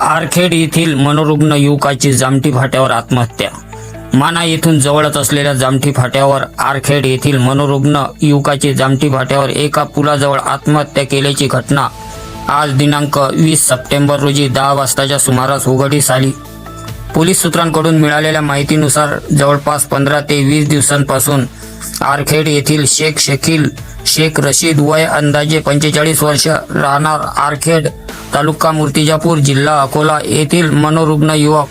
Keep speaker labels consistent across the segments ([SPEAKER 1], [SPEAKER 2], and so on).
[SPEAKER 1] आरखेड येथील मनोरुग्ण युवकाची जामठी फाट्यावर आत्महत्या. माना येथून जवळच असलेल्या जामठी फाट्यावर आरखेड येथील मनोरुग्ण युवकाची जामठी फाट्यावर एका पुलाजवळ आत्महत्या केल्याची घटना आज दिनांक वीस सप्टेंबर रोजी दहा वाजताच्या सुमारास उघडीस आली. पोलीस सूत्रांकडून मिळालेल्या माहितीनुसार जवळपास पंधरा ते वीस दिवसांपासून आरखेड येथील शेख शकील शेख रशीद वय अंदाजे पंचेचाळीस वर्ष राहणार आरखेड तालुका मूर्तिजापूर जिल्हा अकोला येथील मनोरुग्ण युवक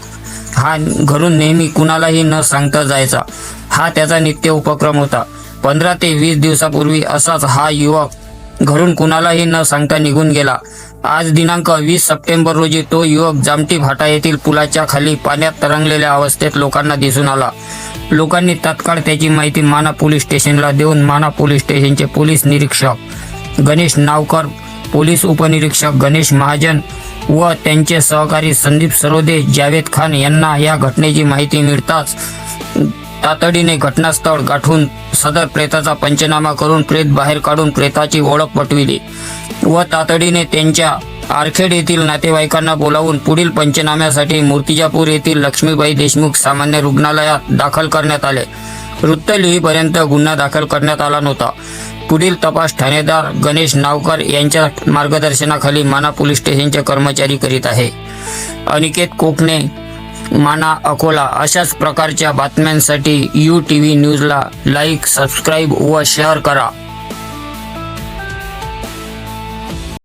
[SPEAKER 1] हा घरून नेहमी कुणालाही न सांगता जायचा. हा त्याचा नित्य उपक्रम होता. पंधरा ते वीस दिवसापूर्वी असाच हा युवक घरून कुणालाही न सांगता निघून गेला. आज दिनांक वीस सप्टेंबर रोजी तो युवक जामटी फाटा येथील पुलाच्या खाली पाण्यात तरंगलेल्या अवस्थेत लोकांना दिसून आला. लोकांनी तत्काळ त्याची माहिती माना पोलीस स्टेशनला देऊन माना पोलीस स्टेशनचे पोलीस निरीक्षक गणेश नावकर पोलीस उपनिरीक्षक गणेश महाजन व त्यांचे सहकारी संदीप सरोदे जावेद खान यांना या घटनेची माहिती मिळताच तातडीने घटनास्थळ गाठून सदर प्रेताचा पंचनामा करून प्रेत बाहेर काढून प्रेताची ओळख पटविली व तातडीने त्यांच्या आरखेड येथील नातेवाईकांना बोलावून पुढील पंचनाम्यासाठी मूर्तिजापूर येथील लक्ष्मीबाई देशमुख सामान्य रुग्णालयात दाखल करण्यात आले. वृत्त लिहीपर्यंत गुन्हा दाखल करण्यात आला नव्हता. पुढील तपास ठाणेदार गणेश नावकर यांच्या मार्गदर्शनाखाली माना पोलीस स्टेशनचे कर्मचारी करीत आहे. अनिकेत कोकणे माना अकोला अशाच प्रकारच्या बातम्यांसाठी यू टी व्ही न्यूजला लाईक सबस्क्राईब व शेअर करा.